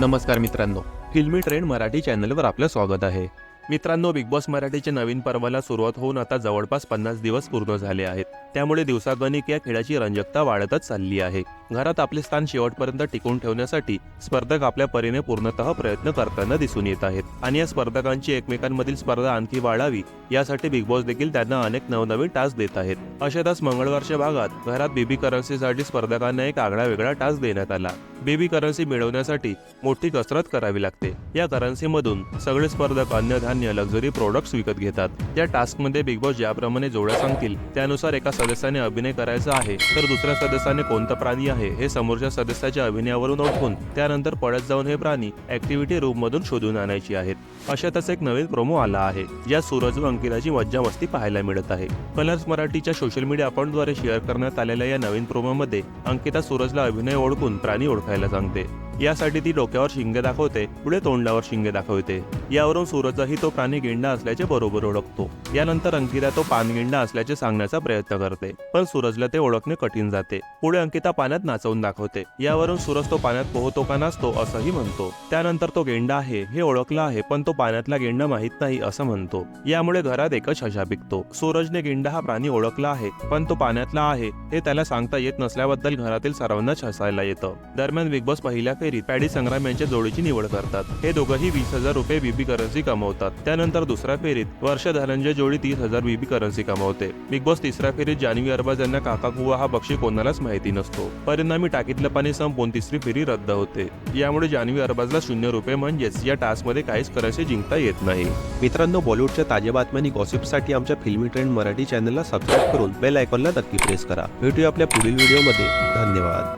नमस्कार मित्रांनो फिल्मी ट्रेंड मराठी चॅनलवर आपलं स्वागत आहे. मित्रांनो बिग बॉस मराठीच्या नवीन पर्वाला सुरुवात होऊन आता जवळपास पन्नास दिवस पूर्ण झाले आहेत. त्यामुळे दिवसागणिक या खेळाची रंजकता वाढतच चालली आहे. घरात आपले स्थान शेवटपर्यंत टिकून ठेवण्यासाठी स्पर्धक आपल्या परीने पूर्णतः प्रयत्न करताना दिसून येत आहेत. आणि या स्पर्धकांची एकमेकांमधील स्पर्धा आणखी वाढावी यासाठी बिग बॉस देखील त्यांना अनेक नवनवीन टास्क देत आहेत. अशातच मंगळवारच्या भागात घरात बेबी करन्सीसाठी स्पर्धकांना एक आगळा वेगळा टास्क देण्यात आला. बेबी करन्सी मिळवण्यासाठी मोठी कसरत करावी लागते. या करन्सीमधून सगळे स्पर्धक अन्नधान्य लक्झरी प्रोडक्ट्स विकत घेतात. या टास्कमध्ये बिग बॉस ज्याप्रमाणे जोड्या सांगतील त्यानुसार एका सदस्याने अभिनय करायचा आहे तर दुसऱ्या सदस्याने कोणता प्राणी आहे हे समोरच्या सदस्याच्या अभिनयावरून ओळखून त्यानंतर पळत जाऊन हे प्राणी ऍक्टिव्हिटी रूम मधून शोधून आणायची आहेत. अशातच एक नवीन प्रोमो आला आहे ज्या सूरज व अंकिताची मज्जा मस्ती पाहायला मिळत आहे. कलर्स मराठीच्या सोशल मीडिया अकाउंटद्वारे शेअर करण्यात आलेल्या या नवीन प्रोमोमध्ये अंकिता सूरजला अभिनय ओळखून प्राणी ओळखायला सांगते. यासाठी ती डोक्यावर शिंगे दाखवते पुढे तोंडावर शिंगे दाखवते. यावरून सूरजही तो प्राणी गेंडा असल्याचे बरोबर ओळखतो. यानंतर अंकिता तो पानगेंडा असल्याचे सांगण्याचा प्रयत्न करते. पण सूरजला ते ओळखणे कठीण जाते. पुढे अंकिता पाण्यात नाचवून दाखवते. यावरून सूरज तो पाण्यात पोहतो का नाचतो असंही म्हणतो. त्यानंतर तो गेंडा आहे हे ओळखला आहे पण तो पाण्यातला गेंडा माहीत नाही असं म्हणतो. यामुळे घरात एकच हशा पिकतो. सूरजने गेंडा हा प्राणी ओळखला आहे पण तो पाण्यातला आहे हे त्याला सांगता येत नसल्याबद्दल घरातील सर्वांनाच हसायला येतं. दरम्यान बिग बॉस पहिल्या फेरीत पॅडी संग्राम यांच्या जोडीची निवड करतात. हे दोघंही वीस हजार रुपये बीबी करन्सी कमवतात. त्यानंतर दुसऱ्या फेरीत वर्ष धनंजय जोडी तीस हजार बीबी करन्सी कमवते. बिग बॉस तिसऱ्या फेरीत जान्हवी अरबाज यांना काका कुवा हा बक्षी कोणालाच माहिती नसतो. परिणामी टाकीतलं पाणी संपून तिसरी फेरी रद्द होते. यामुळे जान्हवी अरबाजला शून्य रुपये म्हणजेच या टास्कमध्ये काहीच करन्सी जिंकता येत नाही. मित्रांनो बॉलिवूडच्या ताज्या बातम्या आणि गॉसिपसाठी आमच्या फिल्मी ट्रेंड मराठी चॅनलला सबस्क्राईब करून बेल आयकॉनला नक्की प्रेस करा. भेटूया आपल्या पुढील व्हिडिओमध्ये धन्यवाद.